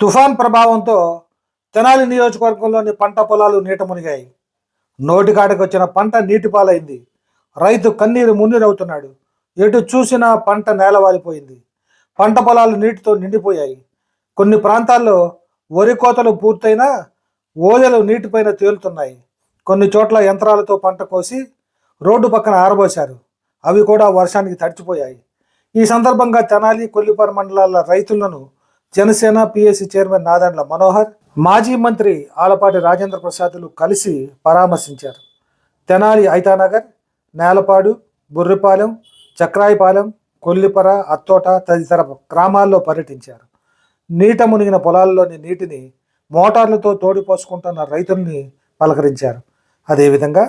తుఫాన్ ప్రభావంతో తెనాలి నియోజకవర్గంలోని పంట పొలాలు నీట మునిగాయి. నోటికాడికి వచ్చిన పంట నీటిపాలైంది. రైతు కన్నీరు మున్నీరవుతున్నాడు. ఎటు చూసినా పంట నేలవాలిపోయింది. పంట పొలాలు నీటితో నిండిపోయాయి. కొన్ని ప్రాంతాల్లో వరి కోతలు పూర్తయినా ఓదెలు నీటిపైన తేలుతున్నాయి. కొన్ని చోట్ల యంత్రాలతో పంట కోసి రోడ్డు పక్కన ఆరబోశారు. అవి కూడా వర్షానికి తడిచిపోయాయి. ఈ సందర్భంగా తెనాలి కొల్లిపర మండలాల రైతులను జనసేన పిఎస్సి చైర్మన్ నాదండ్ల మనోహర్ మాజీ మంత్రి ఆలపాటి రాజేంద్ర ప్రసాద్లు కలిసి పరామర్శించారు. తెనాలి ఐతానగర్ నేలపాడు బుర్రిపాలెం చక్రాయిపాలెం కొల్లిపర అత్తోట తదితర గ్రామాల్లో పర్యటించారు. నీట మునిగిన పొలాల్లోని నీటిని మోటార్లతో తోడిపోసుకుంటున్న రైతుల్ని పలకరించారు. అదేవిధంగా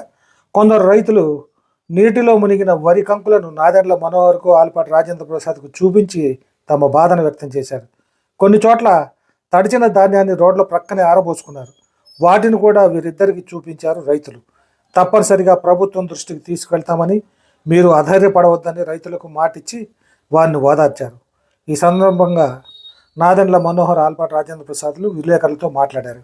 కొందరు రైతులు నీటిలో మునిగిన వరి కంకులను నాదెండ్ల మనోహర్కు ఆలపాటి రాజేంద్ర ప్రసాద్కు చూపించి తమ బాధను వ్యక్తం చేశారు. కొన్ని చోట్ల తడిచిన ధాన్యాన్ని రోడ్ల ప్రక్కనే ఆరబోసుకున్నారు. వాటిని కూడా వీరిద్దరికి చూపించారు రైతులు. తప్పనిసరిగా ప్రభుత్వం దృష్టికి తీసుకెళ్తామని మీరు అధైర్యపడవద్దని రైతులకు మాటిచ్చి వారిని ఓదార్చారు. ఈ సందర్భంగా నాదెండ్ల మనోహర్ ఆల్పాటి రాజేంద్ర ప్రసాద్లు విలేకరులతో మాట్లాడారు.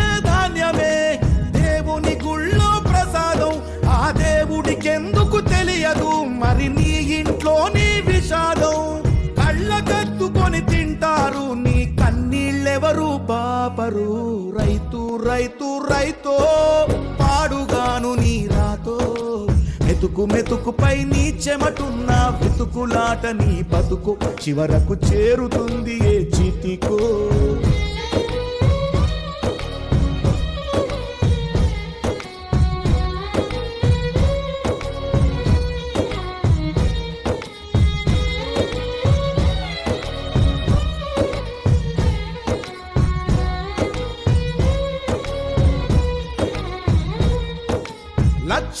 నీకెందుకు తెలియదు మరి నీ ఇంట్లో నీ విషాదం? కళ్ళ కత్తుకొని తింటారు నీ కన్నీళ్ళెవరు బాపరు రైతు రైతు రైతో పాడుగాను నీ రాతో. మెతుకు మెతుకుపై నీ చెమటున్న వెతుకులాట నీ బతుకు చివరకు చేరుతుంది ఏ చితికో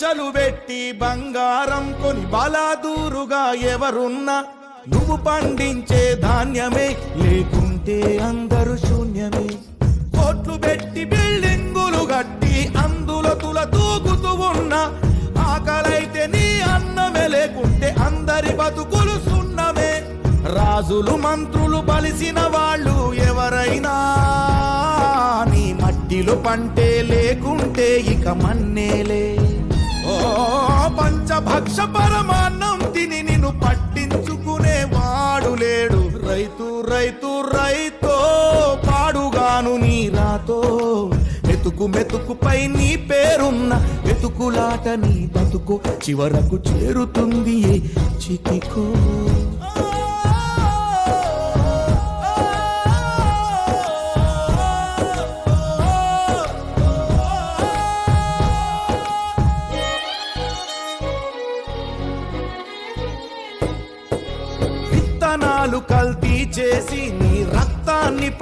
లక్షలు పెట్టి బంగారం కొని బలాదూరుగా ఎవరున్నా నువ్వు పండించే ధాన్యమే లేకుంటే అందరూ శూన్యమే. కోట్లు పెట్టి బిల్డింగులు కట్టి అందులో తుల తూగుతూ ఉన్నా ఆకలైతే నీ అన్నమే లేకుంటే అందరి బతుకులు సున్నమే. రాజులు మంత్రులు బలిసిన వాళ్ళు ఎవరైనా నీ మట్టిలో పంటే లేకుంటే ఇక మన్నేలే. పంచభక్ష పరమాన్నం తిని నిన్ను పట్టించుకునే వాడు లేడు. రైతు రైతు రైతో పాడుగాను నీ రాతో. మెతుకు మెతుకుపై నీ పేరున్న మెతుకులాట నీ బతుకు చివరకు చేరుతుంది ఏ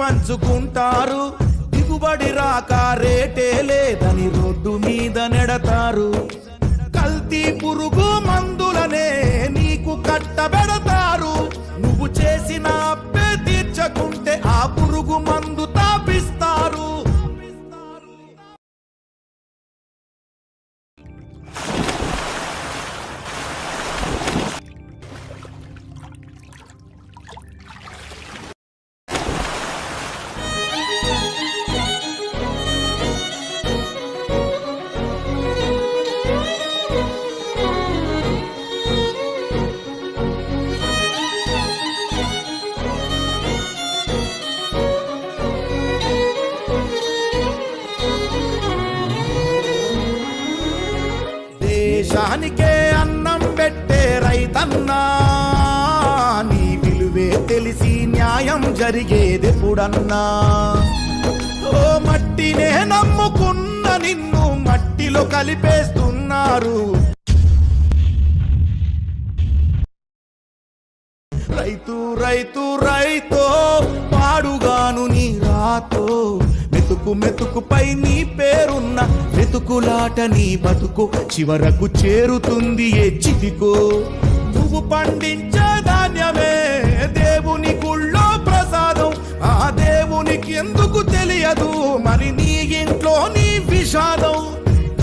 పంచుకుంటారు. దిగుబడి రాక రేటే లేదని రోడ్డు మీద నెడతారు. కల్తీ పురుగు మందులనే నీకు కట్టబెడతారు. నువ్వు చేసిన అప్పే తీర్చకుంటే ఆ పురుగు మందు తాపిస్తా దేశానికే అన్నం పెట్టే రైతన్నా నీ విలువే తెలిసి న్యాయం జరిగేదెప్పుడన్నా ఓ మట్టినే నమ్ముకున్న నిన్ను మట్టిలో కలిపేస్తున్నారు. రైతు రైతు రైతో పాడుగాను నీ రాతో. మెతుకు మెతుకుపై నీ పేరున్న వెతుకులాట నీ బతుకు చివరకు చేరుతుంది ఏ చితికో నువ్వు పండించే ధాన్యమే దేవుని గుళ్ళో ప్రసాదం. ఆ దేవునికి ఎందుకు తెలియదు? మరి నీ ఇంట్లో నీ విషాదం.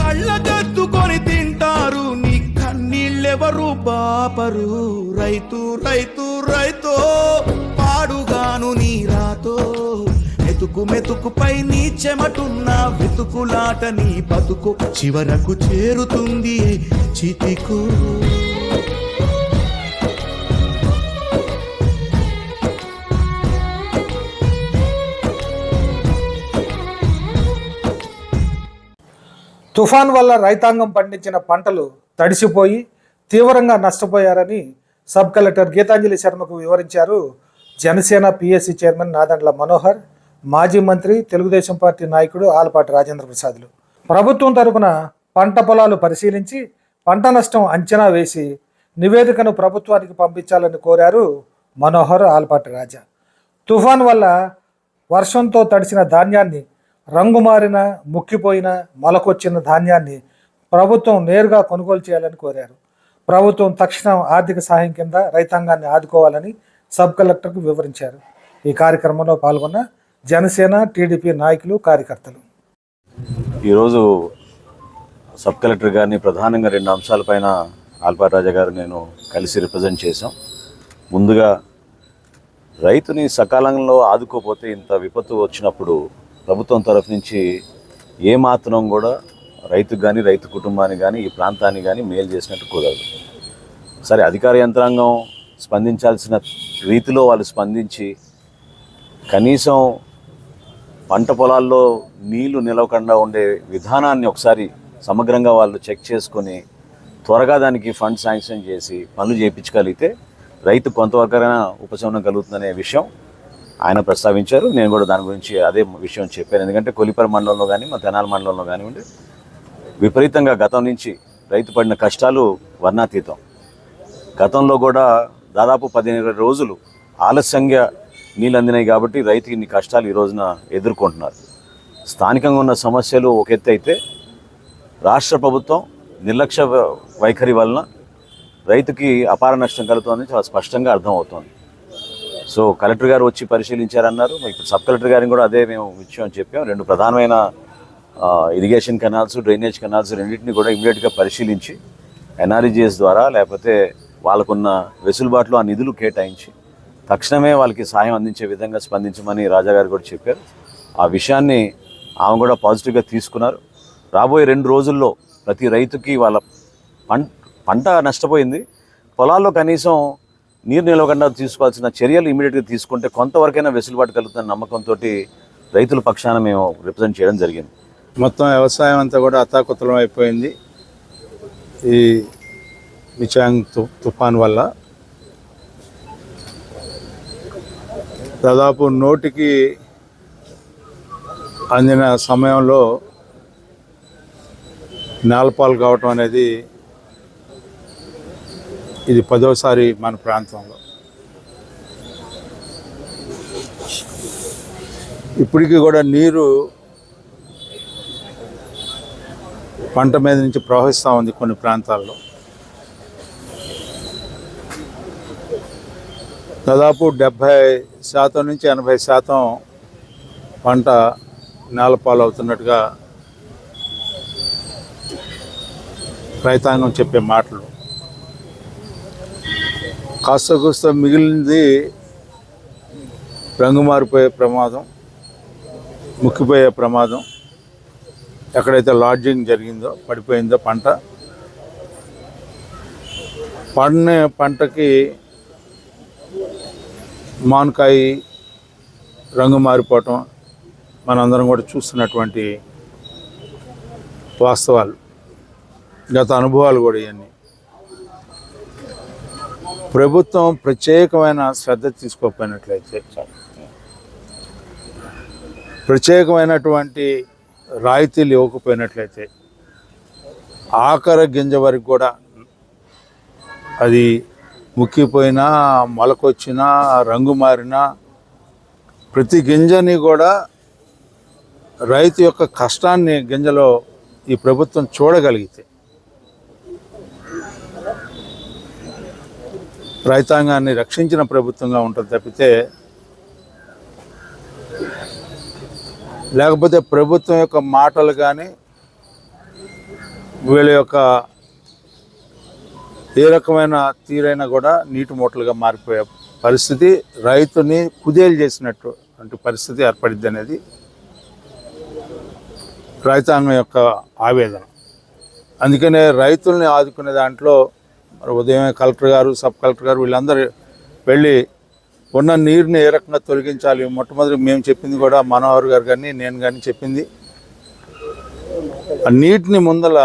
కళ్ళగద్దుకొని తింటారు నీ కన్నీళ్ళెవరు బాపరు? రైతు రైతు రైతో. మెతుకు మెతుకుపై నీ చెమటున్న వెతుకులాట నీ బతుకు చివరకు చేరుతుంది చితికు. తుఫాన్ వల్ల రైతాంగం పండించిన పంటలు తడిసిపోయి తీవ్రంగా నష్టపోయారని సబ్ కలెక్టర్ గీతాంజలి శర్మకు వివరించారు జనసేన పిఎస్సి చైర్మన్ నాదండ్ల మనోహర్. మాజీ మంత్రి తెలుగుదేశం పార్టీ నాయకుడు ఆలపాటి రాజేంద్ర ప్రసాద్లు. ప్రభుత్వం తరపున పంట పొలాలు పరిశీలించి పంట నష్టం అంచనా వేసి నివేదికను ప్రభుత్వానికి పంపించాలని కోరారు మనోహర్ ఆలపాటి రాజా. తుఫాన్ వల్ల వర్షంతో తడిసిన ధాన్యాన్ని రంగు మారిన ముక్కిపోయిన మొలకొచ్చిన ధాన్యాన్ని ప్రభుత్వం నేరుగా కొనుగోలు చేయాలని కోరారు. ప్రభుత్వం తక్షణం ఆర్థిక సహాయం కింద రైతాంగాన్ని ఆదుకోవాలని సబ్ కలెక్టర్కు వివరించారు. ఈ కార్యక్రమంలో పాల్గొన్న జనసేన టీడీపీ నాయకులు కార్యకర్తలు. ఈరోజు సబ్ కలెక్టర్ గారిని ప్రధానంగా రెండు అంశాలపైన ఆల్పాటి రాజా గారు నేను కలిసి రిప్రజెంట్ చేశాం. ముందుగా రైతుని సకాలంలో ఆదుకోపోతే ఇంత విపత్తు వచ్చినప్పుడు ప్రభుత్వం తరఫు నుంచి ఏమాత్రం కూడా రైతుకు కానీ రైతు కుటుంబానికి కానీ ఈ ప్రాంతానికి కానీ మేలు చేసినట్టు కుదరదు. సరే అధికార యంత్రాంగం స్పందించాల్సిన రీతిలో వాళ్ళు స్పందించి కనీసం పంట పొలాల్లో నీళ్ళు నిలవకుండా ఉండే విధానాన్ని ఒకసారి సమగ్రంగా వాళ్ళు చెక్ చేసుకొని త్వరగా దానికి ఫండ్ శాంక్షన్ చేసి పనులు చేయించగలిగితే రైతు కొంతవరకైనా ఉపశమనం కలుగుతుందనే విషయం ఆయన ప్రస్తావించారు. నేను కూడా దాని గురించి అదే విషయం చెప్పాను. ఎందుకంటే కొలిపర మండలంలో కానీ మా తెనాల మండలంలో కానివ్వండి విపరీతంగా గతం నుంచి రైతు పడిన కష్టాలు వర్ణాతీతం. గతంలో కూడా దాదాపు పదిహేను రోజులు ఆలస్యంగా నీళ్ళు అందినాయి కాబట్టి రైతుకి ఇన్ని కష్టాలు ఈ రోజున ఎదుర్కొంటున్నారు. స్థానికంగా ఉన్న సమస్యలు ఒక ఎత్తు అయితే రాష్ట్ర ప్రభుత్వం నిర్లక్ష్య వైఖరి వలన రైతుకి అపార నష్టం కలుగుతుందని చాలా స్పష్టంగా అర్థమవుతోంది. సో కలెక్టర్ గారు వచ్చి పరిశీలించారన్నారు. ఇప్పుడు సబ్ కలెక్టర్ గారిని కూడా అదే మేము విషయం చెప్పాం. రెండు ప్రధానమైన ఇరిగేషన్ కెనాల్స్ డ్రైనేజ్ కెనాల్స్ రెండింటిని కూడా ఇమీడియట్గా పరిశీలించి ఎన్ఆర్ఈజిఎస్ ద్వారా లేకపోతే వాళ్ళకున్న వెసులుబాటులో ఆ నిధులు కేటాయించి తక్షణమే వాళ్ళకి సాయం అందించే విధంగా స్పందించమని రాజాగారు కూడా చెప్పారు. ఆ విషయాన్ని ఆమె కూడా పాజిటివ్గా తీసుకున్నారు. రాబోయే రెండు రోజుల్లో ప్రతి రైతుకి వాళ్ళ పంట పంట నష్టపోయింది. పొలాల్లో కనీసం నీరు నిలవకుండా తీసుకోవాల్సిన చర్యలు ఇమీడియట్గా తీసుకుంటే కొంతవరకైనా వెసులుబాటు కలుగుతున్న నమ్మకంతో రైతుల పక్షాన మేము రిప్రజెంట్ చేయడం జరిగింది. మొత్తం వ్యవసాయం అంతా కూడా అతాకుతలం అయిపోయింది. ఈ మిచాంగ్ తు తుఫాన్ వల్ల దాదాపు నోటికి అందిన సమయంలో నేలపాలు కావటం అనేది ఇది పదోసారి మన ప్రాంతంలో. ఇప్పటికీ కూడా నీరు పంట మీద నుంచి ప్రవహిస్తూ ఉంది కొన్ని ప్రాంతాల్లో. దాదాపు డెబ్భై శాతం నుంచి ఎనభై శాతం పంట నేలపాలు అవుతున్నట్టుగా రైతాంగం చెప్పే మాటలు. కాస్త కూస్త మిగిలింది రంగు మారిపోయే ప్రమాదం ముక్కిపోయే ప్రమాదం. ఎక్కడైతే లాడ్జింగ్ జరిగిందో పడిపోయిందో పంట. పండిన పంటకి మామిడికాయ రంగు మారిపోవటం మనందరం కూడా చూస్తున్నటువంటి వాస్తవాలు గత అనుభవాలు కూడా ఇవన్నీ. ప్రభుత్వం ప్రత్యేకమైన శ్రద్ధ తీసుకోకపోయినట్లయితే ప్రత్యేకమైనటువంటి రాయితీలు ఇవ్వకపోయినట్లయితే ఆఖర గింజ వరకు కూడా అది ముక్కిపోయినా మొలకొచ్చినా రంగు మారినా ప్రతి గింజని కూడా రైతు యొక్క కష్టాన్ని గింజలో ఈ ప్రభుత్వం చూడగలిగితే. రైతాంగాన్ని రక్షించిన ప్రభుత్వంగా ఉంటుంది తప్పితే లేకపోతే ప్రభుత్వం యొక్క మాటలు కానీ వీళ్ళ యొక్క ఏ రకమైన తీరైనా కూడా నీటి మూటలుగా మారిపోయే పరిస్థితి రైతుని కుదేలు చేసినట్టు అంటే పరిస్థితి ఏర్పడింది అనేది రైతాంగం యొక్క ఆవేదన. అందుకనే రైతుల్ని ఆదుకునే దాంట్లో మరి ఉదయమే కలెక్టర్ గారు సబ్ కలెక్టర్ గారు వీళ్ళందరూ వెళ్ళి ఉన్న నీరుని ఏ రకంగా తొలగించాలి? మొట్టమొదటి మేము చెప్పింది కూడా మనోహర్ గారు కానీ నేను కానీ చెప్పింది ఆ నీటిని ముందల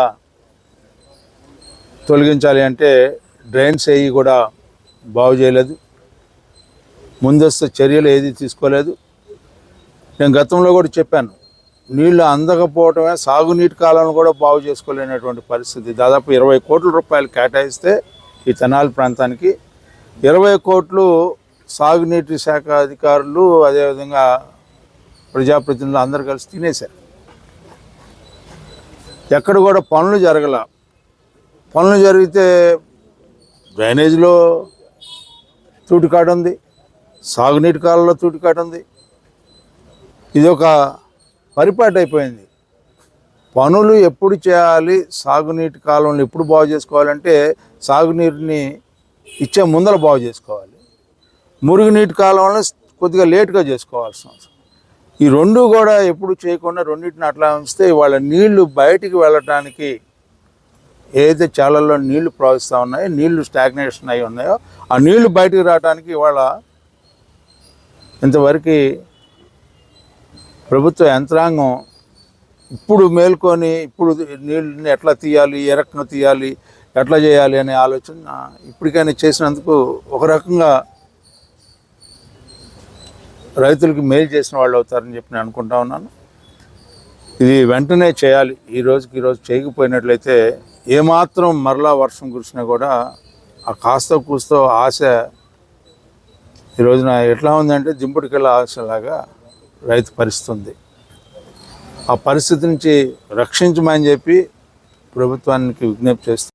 తొలగించాలి అంటే డ్రైన్స్ ఏవి కూడా బాగు చేయలేదు. ముందస్తు చర్యలు ఏది తీసుకోలేదు. నేను గతంలో కూడా చెప్పాను నీళ్ళు అందకపోవటమే సాగునీటి కాలను కూడా బాగు చేసుకోలేనటువంటి పరిస్థితి. దాదాపు ఇరవై కోట్ల రూపాయలు కేటాయిస్తే ఈ తెనాలి ప్రాంతానికి ఇరవై కోట్లు సాగునీటి శాఖ అధికారులు అదేవిధంగా ప్రజాప్రతినిధులు అందరు కలిసి తినేశారు. ఎక్కడ కూడా పనులు జరగల పనులు జరిగితే డ్రైనేజీలో తూటికాడు ఉంది సాగునీటి కాలంలో తూటికాడు ఉంది ఇది ఒక పరిపాటి అయిపోయింది. పనులు ఎప్పుడు చేయాలి సాగునీటి కాలంలో ఎప్పుడు బాగు చేసుకోవాలంటే సాగునీటిని ఇచ్చే ముందర బాగు చేసుకోవాలి. మురుగునీటి కాలంలో కొద్దిగా లేటుగా చేసుకోవాల్సిన అవసరం ఈ రెండు కూడా ఎప్పుడు చేయకుండా రెండింటిని అట్లా ఉంచితే వాళ్ళ నీళ్ళు బయటికి వెళ్ళటానికి ఏదైతే చాలల్లో నీళ్ళు ప్రవహిస్తూ ఉన్నాయో నీళ్ళు స్టాగ్నేషన్ అయి ఉన్నాయో ఆ నీళ్ళు బయటికి రావడానికి ఇవాళ ఇంతవరకు ప్రభుత్వ యంత్రాంగం ఇప్పుడు మేల్కొని ఇప్పుడు నీళ్ళని ఎట్లా తీయాలి ఏ రకంగా తీయాలి ఎట్లా చేయాలి అనే ఆలోచన ఇప్పటికైనా చేసినందుకు ఒక రకంగా రైతులకు మేలు చేసిన వాళ్ళు అవుతారని చెప్పి నేను అనుకుంటా ఉన్నాను. ఇది వెంటనే చేయాలి. ఈ రోజుకి ఈరోజు చేయకపోయినట్లయితే ఏమాత్రం మరలా వర్షం కురిసినా కూడా ఆ కాస్త కూస్తో ఆశ ఈ రోజున ఎట్లా ఉందంటే దింపుడికెళ్ళ ఆశలాగా రైతు పరిస్థితుంది. ఆ పరిస్థితి నుంచి రక్షించమని చెప్పి ప్రభుత్వానికి విజ్ఞప్తి చేస్తూ